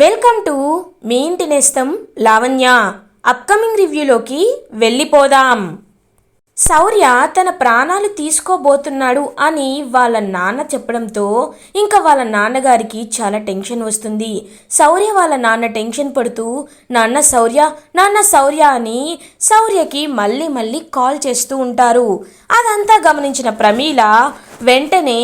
Welcome to me ఇంటి నేస్తం Lavanya. Upcoming రివ్యూలోకి వెళ్ళిపోదాం. శౌర్య తన ప్రాణాలు తీసుకోబోతున్నాడు అని వాళ్ళ నాన్న చెప్పడంతో ఇంకా వాళ్ళ నాన్నగారికి చాలా టెన్షన్ వస్తుంది. శౌర్య వాళ్ళ నాన్న టెన్షన్ పడుతూ నాన్న శౌర్య నాన్న శౌర్య అని శౌర్యకి మళ్ళీ మళ్ళీ కాల్ చేస్తూ ఉంటారు. అదంతా గమనించిన ప్రమీల వెంటనే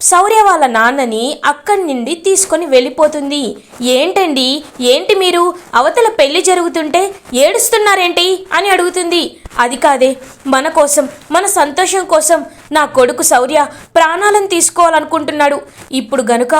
శౌర్య వాళ్ళ నాన్నని అక్కడి నుండి తీసుకొని వెళ్ళిపోతుంది. ఏంటండి? ఏంటి మీరు? అవతల పెళ్ళి జరుగుతుంటే ఏడుస్తున్నారేంటి? అని అడుగుతుంది. అది కాదే మన కోసం మన సంతోషం కోసం నా కొడుకు శౌర్య ప్రాణాలను తీసుకోవాలనుకుంటున్నాడు. ఇప్పుడు గనుక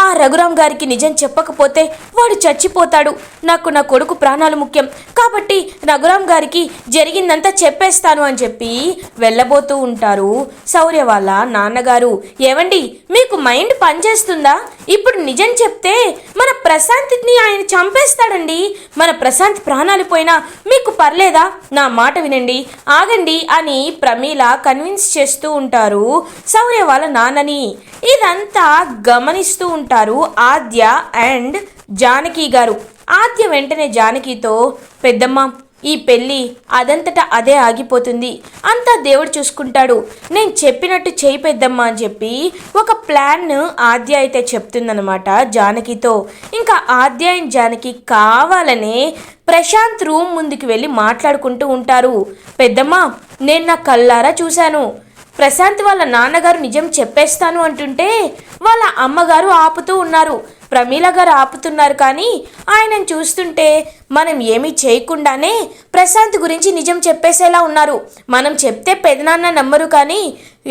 ఆ రఘురాం గారికి నిజం చెప్పకపోతే వాడు చచ్చిపోతాడు. నాకు నా కొడుకు ప్రాణాలు ముఖ్యం. కాబట్టి రఘురాం గారికి జరిగిందంతా చెప్పేస్తాను అని చెప్పి వెళ్ళబోతూ ఉంటారు శౌర్య వాళ్ళ నాన్నగారు. ఏవండి మీకు మైండ్ పనిచేస్తుందా? ఇప్పుడు నిజం చెప్తే మన ప్రశాంతిని ఆయన చంపేస్తాడండి. మన ప్రశాంత్ ప్రాణాలు పోయినా మీకు పర్లేదా? నా మాట వినండి. ఆగండి అని ప్రమీల కన్విన్స్ చేస్తూ ఉంటారు. సౌర్య వాళ్ళ నాన్నని ఇదంతా గమనిస్తూ ఉంటారు ఆద్య అండ్ జానకి గారు. ఆద్య వెంటనే జానకితో పెద్దమ్మ ఈ పెళ్ళి అదంతటా అదే ఆగిపోతుంది. అంతా దేవుడు చూసుకుంటాడు. నేను చెప్పినట్టు చేయి పెద్దమ్మా అని చెప్పి ఒక ప్లాన్ ఆద్య అయితే చెప్తుందనమాట జానకితో. ఇంకా ఆద్య అండ్ జానకి కావాలనే ప్రశాంత్ రూమ్ ముందుకు వెళ్ళి మాట్లాడుకుంటూ ఉంటారు. పెద్దమ్మ నేను నా కళ్ళారా చూశాను. ప్రశాంత్ వాళ్ళ నాన్నగారు నిజం చెప్పేస్తాను అంటుంటే వాళ్ళ అమ్మగారు ఆపుతూ ఉన్నారు. ప్రమీల గారు ఆపుతున్నారు కానీ ఆయనను చూస్తుంటే మనం ఏమీ చేయకుండానే ప్రశాంత్ గురించి నిజం చెప్పేసేలా ఉన్నారు. మనం చెప్తే పెదనాన్న నమ్మరు కానీ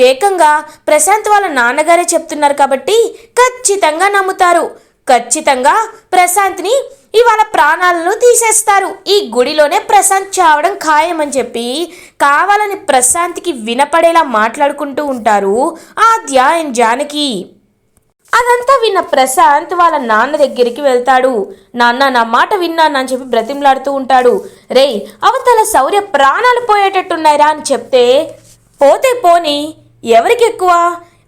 ఏకంగా ప్రశాంత్ వాళ్ళ నాన్నగారే చెప్తున్నారు కాబట్టి ఖచ్చితంగా నమ్ముతారు. ఖచ్చితంగా ప్రశాంత్ని ఇవాళ ప్రాణాలను తీసేస్తారు. ఈ గుడిలోనే ప్రశాంత్ చావడం ఖాయమని చెప్పి కావాలని ప్రశాంత్కి వినపడేలా మాట్లాడుకుంటూ ఉంటారు ఆద్య అండ్ జానకి. అదంతా విన్న ప్రశాంత్ వాళ్ళ నాన్న దగ్గరికి వెళ్తాడు. నాన్న నా మాట విన్నానని చెప్పి బ్రతిమలాడుతూ ఉంటాడు. రేయ్ అవతల శౌర్య ప్రాణాలు పోయేటట్టున్నాయిరా అని చెప్తే పోతే పోని ఎవరికి ఎక్కువ?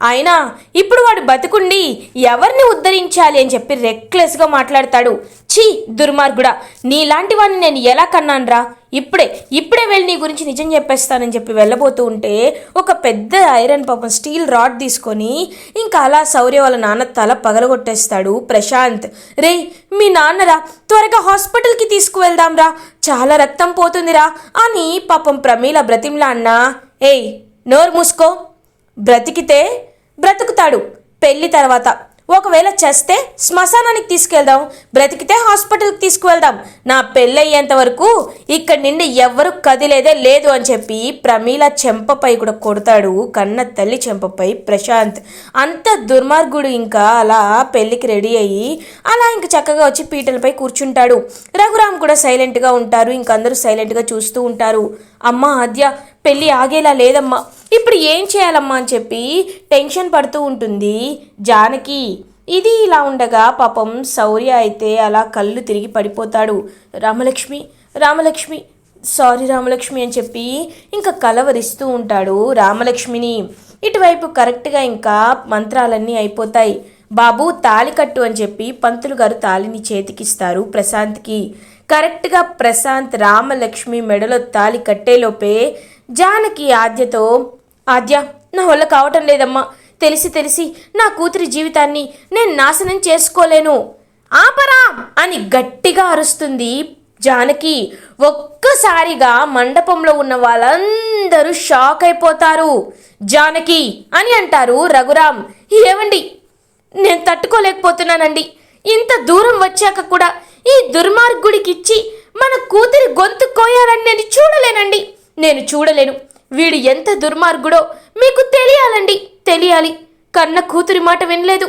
అయినా ఇప్పుడు వాడు బతుకుండి ఎవరిని ఉద్ధరించాలి? అని చెప్పి రెక్లెస్గా మాట్లాడతాడు. ఛీ దుర్మార్గుడా. నీలాంటి వాడిని నేను ఎలా కన్నానురా? ఇప్పుడే ఇప్పుడే వెళ్ళి నీ గురించి నిజం చెప్పేస్తానని చెప్పి వెళ్ళబోతూ ఉంటే ఒక పెద్ద ఐరన్ పాపం స్టీల్ రాడ్ తీసుకొని ఇంకా అలా శౌర్య వాళ్ళ నాన్న తల పగలగొట్టేస్తాడు ప్రశాంత్. రే మీ నాన్నరా త్వరగా హాస్పిటల్కి తీసుకువెళ్దాంరా. చాలా రక్తం పోతుందిరా అని పాపం ప్రమీల బ్రతిమ్లా అన్నా. ఏయ్ నోరు మూసుకో. బ్రతికితే బ్రతుకుతాడు. పెళ్ళి తర్వాత ఒకవేళ చేస్తే శ్మశానానికి తీసుకెళ్దాం బ్రతికితే హాస్పిటల్కి తీసుకువెళ్దాం. నా పెళ్ళయ్యేంత వరకు ఇక్కడి నుండి ఎవ్వరు కదిలేదే లేదు అని చెప్పి ప్రమీల చెంపపై కూడా కొడతాడు కన్న తల్లి చెంపపై ప్రశాంత్. అంత దుర్మార్గుడు ఇంకా అలా పెళ్ళికి రెడీ అయ్యి అలా ఇంక చక్కగా వచ్చి పీటలపై కూర్చుంటాడు. రఘురామ్ కూడా సైలెంట్గా ఉంటారు ఇంకందరూ సైలెంట్గా చూస్తూ ఉంటారు. అమ్మ ఆద్య పెళ్ళి ఆగేలా లేదమ్మా. ఇప్పుడు ఏం చేయాలమ్మా అని చెప్పి టెన్షన్ పడుతూ ఉంటుంది జానకి. ఇది ఇలా ఉండగా పాపం శౌర్య అయితే అలా కళ్ళు తిరిగి పడిపోతాడు. రామలక్ష్మి రామలక్ష్మి సారీ రామలక్ష్మి అని చెప్పి ఇంకా కలవరిస్తూ ఉంటాడు రామలక్ష్మిని. ఇటువైపు కరెక్ట్గా ఇంకా మంత్రాలన్నీ అయిపోతాయి. బాబు తాళి కట్టు అని చెప్పి పంతులు గారు తాళిని చేతికిస్తారు ప్రశాంత్కి. కరెక్ట్గా ప్రశాంత్ రామలక్ష్మి మెడలో తాళి కట్టేలోపే జానకి ఆద్యతో ఆద్య నా వల్ల కావటం లేదమ్మా. తెలిసి తెలిసి నా కూతురి జీవితాన్ని నేను నాశనం చేసుకోలేను. ఆపరా! అని గట్టిగా అరుస్తుంది జానకి. ఒక్కసారిగా మండపంలో ఉన్న వాళ్ళందరూ షాక్ అయిపోతారు. జానకి అని అంటారు రఘురామ్. ఏమండి నేను తట్టుకోలేకపోతున్నానండి. ఇంత దూరం వచ్చాక కూడా ఈ దుర్మార్గుడికిచ్చి మన కూతురి గొంతు కోయాలని నేను చూడలేనండి. నేను చూడలేను. వీడు ఎంత దుర్మార్గుడో మీకు తెలియాలండి. తెలియాలి. కన్న కూతురి మాట వినలేదు.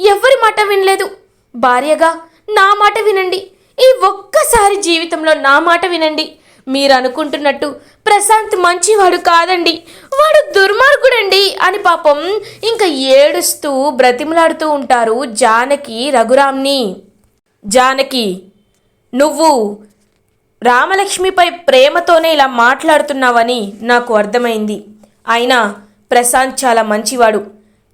ఎవరి మాట వినలేదు? భార్యగా నా మాట వినండి. ఈ ఒక్కసారి జీవితంలో నా మాట వినండి. మీరు అనుకుంటున్నట్టు ప్రశాంత్ మంచివాడు కాదండి. వాడు దుర్మార్గుడండి అని పాపం ఇంకా ఏడుస్తూ బ్రతిమలాడుతూ ఉంటారు జానకి రఘురామ్ని. జానకి నువ్వు రామలక్ష్మిపై ప్రేమతోనే ఇలా మాట్లాడుతున్నావని నాకు అర్థమైంది. అయినా ప్రశాంత్ చాలా మంచివాడు.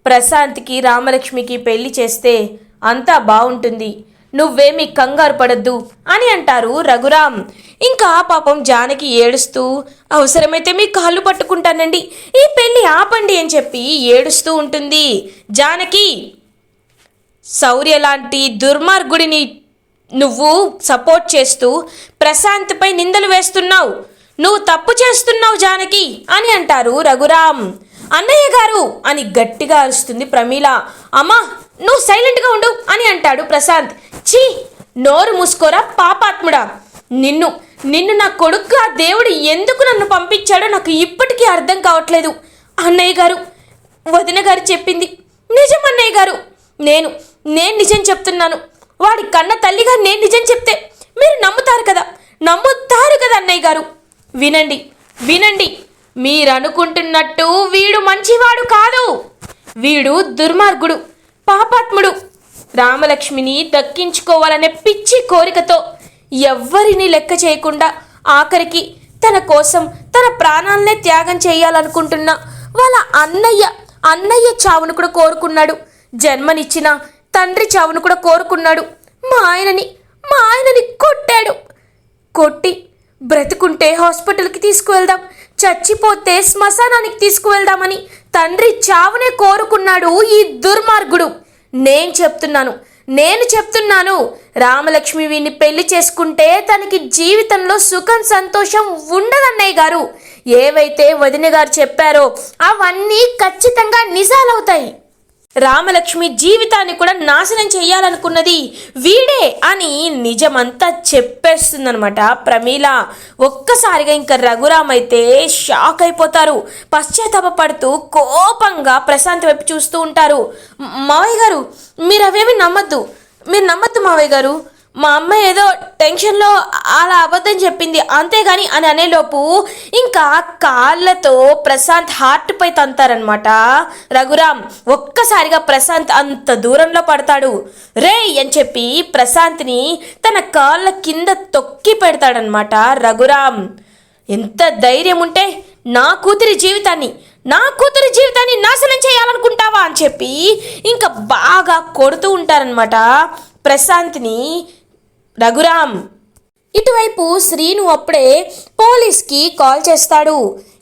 ప్రశాంత్కి రామలక్ష్మికి పెళ్ళి చేస్తే అంతా బాగుంటుంది. నువ్వేమీ కంగారు పడద్దు అని అంటారు రఘురాం ఇంకా పాపం జానకి ఏడుస్తూ అవసరమైతే మీ కాళ్ళు పట్టుకుంటానండి. ఈ పెళ్ళి ఆపండి అని చెప్పి ఏడుస్తూ ఉంటుంది జానకి. శౌర్య లాంటి దుర్మార్గుడిని నువ్వు సపోర్ట్ చేస్తూ ప్రశాంత్పై నిందలు వేస్తున్నావు. నువ్వు తప్పు చేస్తున్నావు జానకి అని అంటారు రఘురామ్. అన్నయ్య గారు అని గట్టిగా అరుస్తుంది ప్రమీల. అమ్మా నువ్వు సైలెంట్గా ఉండు అని అంటాడు ప్రశాంత్. ఛీ నోరు మూసుకోరా పాపాత్ముడా. నిన్ను నిన్ను నా కొడుకుగా ఆ దేవుడు ఎందుకు నన్ను పంపించాడో నాకు ఇప్పటికీ అర్థం కావట్లేదు. అన్నయ్య గారు వదిన గారు చెప్పింది. నిజం అన్నయ్య గారు. నేను నేను నిజం చెప్తున్నాను. వాడి కన్న తల్లిగా నేను నిజం చెప్తే మీరు నమ్ముతారు కదా? నమ్ముతారు కదా అన్నయ్య గారు? వినండి వినండి. మీరు అనుకుంటున్నట్టు వీడు మంచివాడు కాదు. వీడు దుర్మార్గుడు పాపాత్ముడు. రామలక్ష్మిని దక్కించుకోవాలనే పిచ్చి కోరికతో ఎవ్వరిని లెక్క చేయకుండా ఆఖరికి తన కోసం తన ప్రాణాలనే త్యాగం చేయాలనుకుంటున్న వాళ్ళ అన్నయ్య అన్నయ్య చావును కూడా కోరుకున్నాడు. జన్మనిచ్చిన తండ్రి చావును కూడా కోరుకున్నాడు. మా ఆయనని మా ఆయనని కొట్టాడు. కొట్టి బ్రతుకుంటే హాస్పిటల్కి తీసుకువెళ్దాం. చచ్చిపోతే శ్మశానానికి తీసుకువెళ్దామని తండ్రి చావునే కోరుకున్నాడు ఈ దుర్మార్గుడు. నేను చెప్తున్నాను నేను చెప్తున్నాను. రామలక్ష్మి వీడిని పెళ్ళి చేసుకుంటే తనకి జీవితంలో సుఖం సంతోషం ఉండదన్నయ్య గారు. ఏవైతే వదిన గారు చెప్పారో అవన్నీ ఖచ్చితంగా నిజాలవుతాయి. రామలక్ష్మి జీవితాన్ని కూడా నాశనం చేయాలనుకున్నది వీడే అని నిజమంతా చెప్పేస్తుందనమాట ప్రమీల ఒక్కసారిగా ఇంకా రఘురామ్ అయితే షాక్ అయిపోతారు. పశ్చాత్తాపడుతూ కోపంగా ప్రశాంత్ వైపు చూస్తూ ఉంటారు. మావయ్య గారు మీరు అవేమి నమ్మద్దు. మీరు నమ్మద్దు మావయ్య గారు. మా అమ్మ ఏదో టెన్షన్లో అలా అబద్ధం చెప్పింది అంతేగాని అని అనేలోపు ఇంకా కాళ్ళతో ప్రశాంత్ హార్ట్ పై తంతారనమాట రఘురామ్ ఒక్కసారిగా ప్రశాంత్ అంత దూరంలో పడతాడు. రే అని చెప్పి ప్రశాంత్ని తన కాళ్ళ కింద తొక్కి పెడతాడనమాట రఘురామ్. ఎంత ధైర్యం ఉంటే నా కూతురి జీవితాన్ని నా కూతురి జీవితాన్ని నాశనం చేయాలనుకుంటావా అని చెప్పి ఇంకా బాగా కొడుతూ ఉంటారనమాట ప్రశాంత్ని. రఘురామ్. ఇటువైపు శ్రీను అప్పుడే పోలీస్కి కాల్ చేస్తాడు.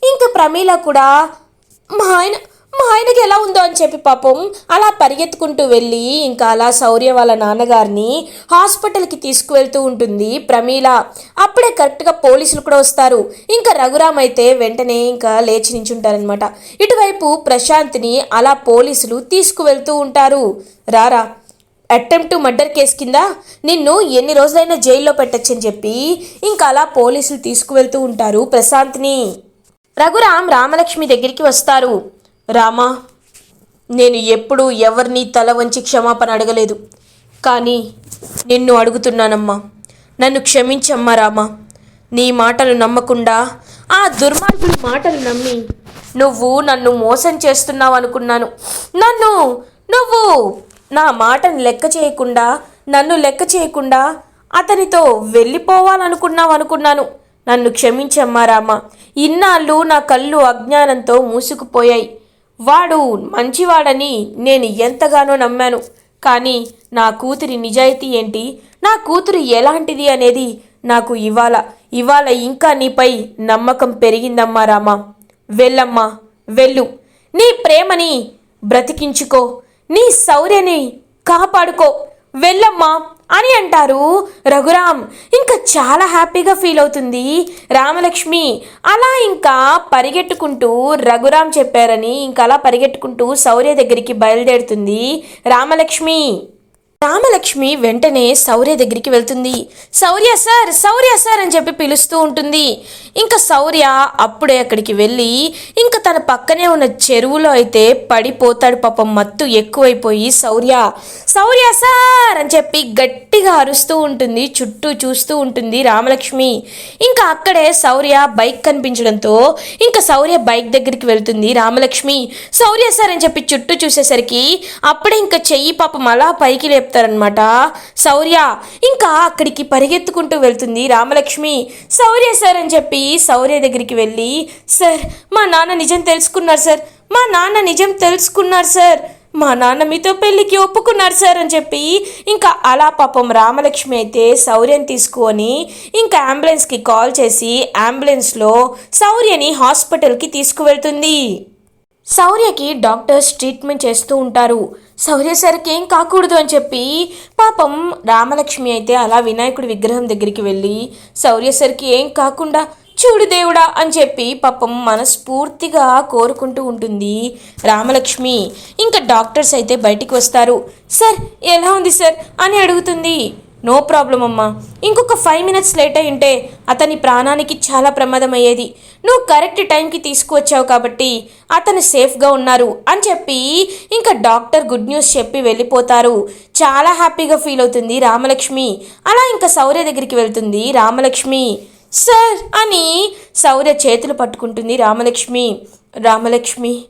ఇంకా ప్రమీల కూడా మా ఆయన మా ఆయనకి ఎలా ఉందో అని చెప్పి పాపం అలా పరిగెత్తుకుంటూ వెళ్ళి ఇంకా అలా శౌర్య వాళ్ళ నాన్నగారిని హాస్పిటల్కి తీసుకువెళ్తూ ఉంటుంది ప్రమీల. అప్పుడే కరెక్ట్గా పోలీసులు కూడా వస్తారు. ఇంకా రఘురామ్ అయితే వెంటనే ఇంకా లేచి నించుంటారనమాట ఇటువైపు ప్రశాంత్ని అలా పోలీసులు తీసుకువెళ్తూ ఉంటారు. రారా అటెంప్ట్ మర్డర్ కేసు కింద నిన్ను ఎన్ని రోజులైనా జైల్లో పెట్టచ్చని చెప్పి ఇంకా అలా పోలీసులు తీసుకువెళ్తూ ఉంటారు ప్రశాంత్ని. రఘురామ్ రామలక్ష్మి దగ్గరికి వస్తారు. రామా నేను ఎప్పుడూ ఎవరిని తల వంచి క్షమాపణ అడగలేదు. కానీ నిన్ను అడుగుతున్నానమ్మా. నన్ను క్షమించమ్మా రామా. నీ మాటలు నమ్మకుండా ఆ దుర్మార్గుడి మాటలు నమ్మి నువ్వు నన్ను మోసం చేస్తున్నావు అనుకున్నాను నన్ను నువ్వు నా మాటను లెక్క చేయకుండా నన్ను లెక్క చేయకుండా అతనితో వెళ్ళిపోవాలనుకున్నావు అనుకున్నాను నన్ను క్షమించమ్మా రామ. ఇన్నాళ్ళు నా కళ్ళు అజ్ఞానంతో మూసుకుపోయాయి. వాడు మంచివాడని నేను ఎంతగానో నమ్మాను. కానీ నా కూతురి నిజాయితీ ఏంటి? నా కూతురు ఎలాంటిది అనేది నాకు ఇవాళ ఇవాళ ఇంకా నీపై నమ్మకం పెరిగిందమ్మా రామా. వెళ్ళమ్మా వెళ్ళు. నీ ప్రేమని బ్రతికించుకో. నీ శౌర్యని కాపాడుకో వెళ్ళమ్మా అని అంటారు రఘురామ్. ఇంకా చాలా హ్యాపీగా ఫీల్ అవుతుంది రామలక్ష్మి. అలా ఇంకా పరిగెట్టుకుంటూ రఘురామ్ చెప్పారని ఇంకా అలా పరిగెట్టుకుంటూ శౌర్య దగ్గరికి బయలుదేరుతుంది రామలక్ష్మి. రామలక్ష్మి వెంటనే శౌర్య దగ్గరికి వెళ్తుంది. శౌర్య సార్ శౌర్య సార్ అని చెప్పి పిలుస్తూ ఉంటుంది. ఇంకా శౌర్య అప్పుడే అక్కడికి వెళ్ళి ఇంకా తన పక్కనే ఉన్న చెరువులో అయితే పడిపోతాడు పాపం. మత్తు ఎక్కువైపోయి శౌర్య. శౌర్య సార్ అని చెప్పి గట్టిగా అరుస్తూ ఉంటుంది. చుట్టూ చూస్తూ ఉంటుంది రామలక్ష్మి. ఇంకా అక్కడే శౌర్య బైక్ కనిపించడంతో ఇంకా శౌర్య బైక్ దగ్గరికి వెళ్తుంది రామలక్ష్మి. శౌర్య సార్ అని చెప్పి చుట్టూ చూసేసరికి అప్పుడే ఇంకా చెయ్యి పాపం అలా పైకి చెప్తారనమాట శౌర్య ఇంకా అక్కడికి పరిగెత్తుకుంటూ వెళ్తుంది రామలక్ష్మి. శౌర్య సార్ అని చెప్పి శౌర్య దగ్గరికి వెళ్ళి సార్ మా నాన్న నిజం తెలుసుకున్నారు సార్. మా నాన్న నిజం తెలుసుకున్నారు సార్. మా నాన్న మీతో పెళ్ళికి ఒప్పుకున్నారు సార్ అని చెప్పి ఇంకా అలా పాపం రామలక్ష్మి అయితే శౌర్యని తీసుకొని ఇంకా అంబులెన్స్కి కాల్ చేసి అంబులెన్స్లో శౌర్యని హాస్పిటల్కి తీసుకువెళ్తుంది. శౌర్యకి డాక్టర్స్ ట్రీట్మెంట్ చేస్తూ ఉంటారు. శౌర్య సరికి ఏం కాకూడదు అని చెప్పి పాపం రామలక్ష్మి అయితే అలా వినాయకుడి విగ్రహం దగ్గరికి వెళ్ళి శౌర్య సరికి ఏం కాకుండా చూడు దేవుడా అని చెప్పి పాపం మనస్ఫూర్తిగా కోరుకుంటూ ఉంటుంది రామలక్ష్మి. ఇంకా డాక్టర్స్ అయితే బయటికి వస్తారు. సార్ ఎలా ఉంది సార్? అని అడుగుతుంది. నో ప్రాబ్లం అమ్మా. ఇంకొక ఫైవ్ మినిట్స్ లేట్ అయి ఉంటే అతని ప్రాణానికి చాలా ప్రమాదం అయ్యేది నువ్వు కరెక్ట్ టైంకి తీసుకువచ్చావు కాబట్టి అతను సేఫ్గా ఉన్నారు అని చెప్పి ఇంకా డాక్టర్ గుడ్ న్యూస్ చెప్పి వెళ్ళిపోతారు. చాలా హ్యాపీగా ఫీల్ అవుతుంది రామలక్ష్మి. అలా ఇంకా సౌర్య దగ్గరికి వెళ్తుంది రామలక్ష్మి. సార్ అని సౌర్య చేతులు పట్టుకుంటుంది రామలక్ష్మి. రామలక్ష్మి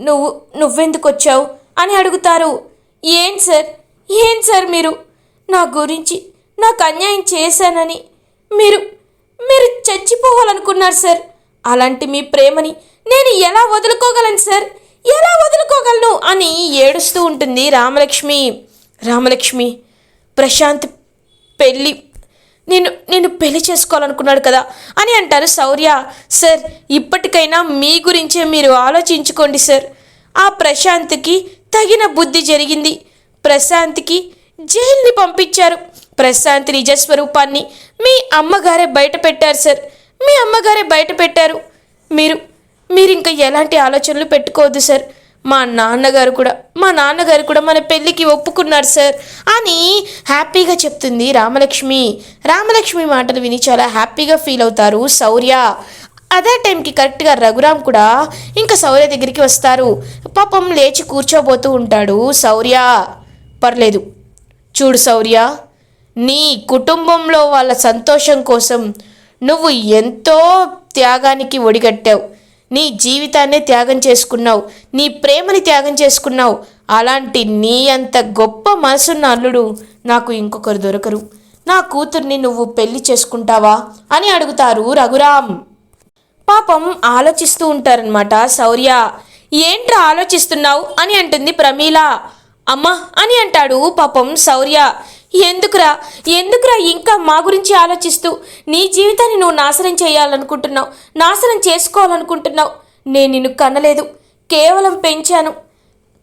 నువ్వు నువ్వెందుకు వచ్చావు? అని అడుగుతారు. ఏం సార్? ఏం సార్ మీరు? నా గురించి నాకు అన్యాయం చేశానని మీరు మీరు చచ్చిపోవాలనుకున్నారు సార్. అలాంటి మీ ప్రేమని నేను ఎలా వదులుకోగలను సార్? ఎలా వదులుకోగలను? అని ఏడుస్తూ ఉంటుంది రామలక్ష్మి. రామలక్ష్మి ప్రశాంత్ పెళ్ళి నేను నేను పెళ్ళి చేసుకోవాలనుకున్నాడు కదా అని అంటారు శౌర్య. సార్ ఇప్పటికైనా మీ గురించే మీరు ఆలోచించుకోండి సార్. ఆ ప్రశాంత్కి తగిన బుద్ధి జరిగింది. ప్రశాంత్కి జైల్ని పంపించారు. ప్రశాంత్ నిజస్వరూపాన్ని మీ అమ్మగారే బయట పెట్టారు సార్. మీ అమ్మగారే బయట పెట్టారు. మీరు మీరు ఇంకా ఎలాంటి ఆలోచనలు పెట్టుకోవద్దు సార్. మా నాన్నగారు కూడా మా నాన్నగారు కూడా మన పెళ్ళికి ఒప్పుకున్నారు సార్. అని హ్యాపీగా చెప్తుంది రామలక్ష్మి. రామలక్ష్మి మాటలు విని చాలా హ్యాపీగా ఫీల్ అవుతారు శౌర్య. అదే టైంకి కరెక్ట్గా రఘురామ్ కూడా ఇంకా శౌర్య దగ్గరికి వస్తారు. పాపం లేచి కూర్చోబోతూ ఉంటాడు శౌర్య. పర్లేదు. చూడు శౌర్య నీ కుటుంబంలో వాళ్ళ సంతోషం కోసం నువ్వు ఎంతో త్యాగానికి ఒడిగట్టావు. నీ జీవితాన్నే త్యాగం చేసుకున్నావు. నీ ప్రేమని త్యాగం చేసుకున్నావు. అలాంటి నీ అంత గొప్ప మనసున్న అల్లుడు నాకు ఇంకొకరు దొరకరు. నా కూతుర్ని నువ్వు పెళ్ళి చేసుకుంటావా? అని అడుగుతారు రఘురామ్. పాపం ఆలోచిస్తూ ఉంటారనమాట శౌర్య. ఏంట్రా ఆలోచిస్తున్నావు? అని అంటుంది ప్రమీల. అమ్మా అని అంటాడు పాపం శౌర్య. ఎందుకురా? ఎందుకురా ఇంకా మా గురించి ఆలోచిస్తూ? నీ జీవితాన్ని నువ్వు నాశనం చేయాలనుకుంటున్నావు. నాశనం చేసుకోవాలనుకుంటున్నావు. నేను నిన్ను కనలేదు. కేవలం పెంచాను.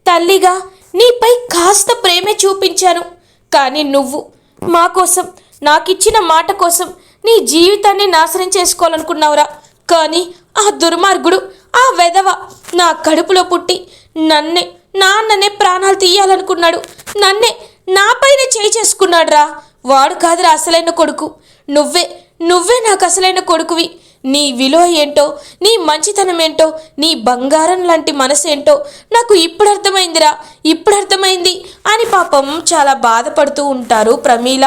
తల్లిగా నీపై కాస్త ప్రేమే చూపించాను. కానీ నువ్వు మా కోసం నాకిచ్చిన మాట కోసం నీ జీవితాన్ని నాశనం చేసుకోవాలనుకున్నావురా. కానీ ఆ దుర్మార్గుడు ఆ వెధవ నా కడుపులో పుట్టి నన్నే నాన్ననే ప్రాణాలు తీయాలనుకున్నాడు. నన్నే నాపైనే చేయి చేసుకున్నాడురా. వాడు కాదురా అసలైన కొడుకు. నువ్వే నువ్వే నాకు అసలైన కొడుకువి. నీ విలువ ఏంటో నీ మంచితనం ఏంటో నీ బంగారం లాంటి మనసు ఏంటో నాకు ఇప్పుడు అర్థమైందిరా. ఇప్పుడు అర్థమైంది అని పాపం చాలా బాధపడుతూ ఉంటారు ప్రమీల.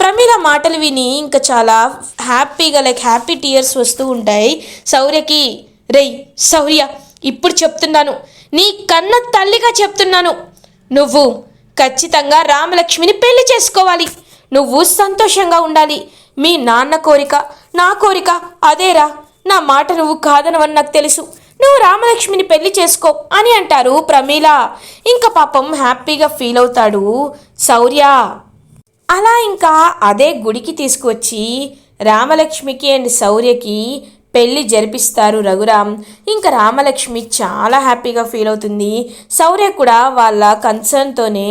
ప్రమీల మాటలు విని ఇంకా చాలా హ్యాపీగా లైక్ హ్యాపీ టీయర్స్ వస్తూ ఉంటాయి. శౌర్యకి రేయ్ శౌర్య ఇప్పుడు చెప్తున్నాను. నీ కన్న తల్లిగా చెప్తున్నాను. నువ్వు ఖచ్చితంగా రామలక్ష్మిని పెళ్ళి చేసుకోవాలి. నువ్వు సంతోషంగా ఉండాలి. మీ నాన్న కోరిక నా కోరిక అదేరా. నా మాట నువ్వు కాదనవని నాకు తెలుసు. నువ్వు రామలక్ష్మిని పెళ్ళి చేసుకో అని అంటారు ప్రమీల. ఇంకా పాపం హ్యాపీగా ఫీల్ అవుతాడు శౌర్య. అలా ఇంకా అదే గుడికి తీసుకువచ్చి రామలక్ష్మికి అండ్ శౌర్యకి పెళ్ళి జరిపిస్తారు రఘురామ్. ఇంకా రామలక్ష్మి చాలా హ్యాపీగా ఫీల్ అవుతుంది. శౌర్య కూడా వాళ్ళ కన్సర్న్తోనే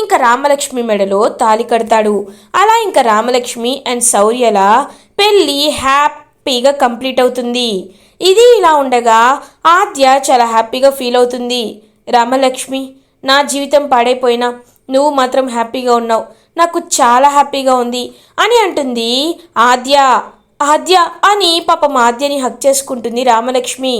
ఇంకా రామలక్ష్మి మెడలో తాలి కడతాడు. అలా ఇంకా రామలక్ష్మి అండ్ శౌర్యల పెళ్ళి హ్యాపీగా కంప్లీట్ అవుతుంది. ఇది ఇలా ఉండగా ఆద్య చాలా హ్యాపీగా ఫీల్ అవుతుంది. రామలక్ష్మి నా జీవితం పాడైపోయినా నువ్వు మాత్రం హ్యాపీగా ఉన్నావు. నాకు చాలా హ్యాపీగా ఉంది అని అంటుంది ఆద్య. ఆద్య అని పాపం ఆద్యని హక్ చేసుకుంటుంది రామలక్ష్మి.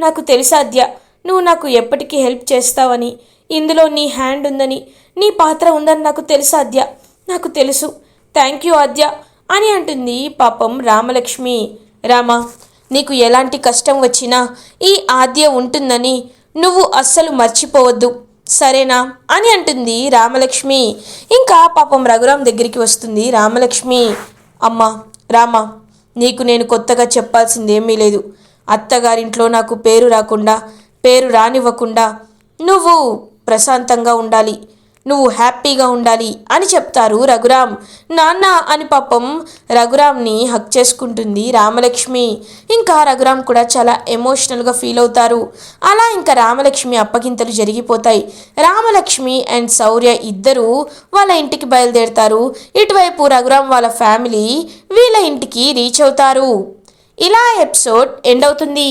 నాకు తెలుసు ఆద్య నువ్వు నాకు ఎప్పటికీ హెల్ప్ చేస్తావని. ఇందులో నీ హ్యాండ్ ఉందని నీ పాత్ర ఉందని నాకు తెలుసు ఆద్య. నాకు తెలుసు. థ్యాంక్ యూ ఆద్య అని అంటుంది పాపం రామలక్ష్మి. రామా నీకు ఎలాంటి కష్టం వచ్చినా ఈ ఆద్య ఉంటుందని. నువ్వు అస్సలు మర్చిపోవద్దు. సరేనా అని అంటుంది రామలక్ష్మి. ఇంకా పాపం రఘురాం దగ్గరికి వస్తుంది రామలక్ష్మి. అమ్మ రామా. నీకు నేను కొత్తగా చెప్పాల్సింది ఏమీ లేదు. అత్తగారింట్లో నాకు పేరు రాకుండా పేరు రానివ్వకుండా నువ్వు ప్రశాంతంగా ఉండాలి. నువ్వు హ్యాపీగా ఉండాలి అని చెప్తారు రఘురామ్. నాన్న అని పాపం రఘురామ్ని హక్ చేసుకుంటుంది రామలక్ష్మి. ఇంకా రఘురామ్ కూడా చాలా ఎమోషనల్గా ఫీల్ అవుతారు. అలా ఇంకా రామలక్ష్మి అప్పగింతలు జరిగిపోతాయి. రామలక్ష్మి అండ్ శౌర్య ఇద్దరూ వాళ్ళ ఇంటికి బయలుదేరుతారు. ఇటువైపు రఘురామ్ వాళ్ళ ఫ్యామిలీ వీళ్ళ ఇంటికి రీచ్ అవుతారు. ఇలా ఎపిసోడ్ ఎండ్ అవుతుంది.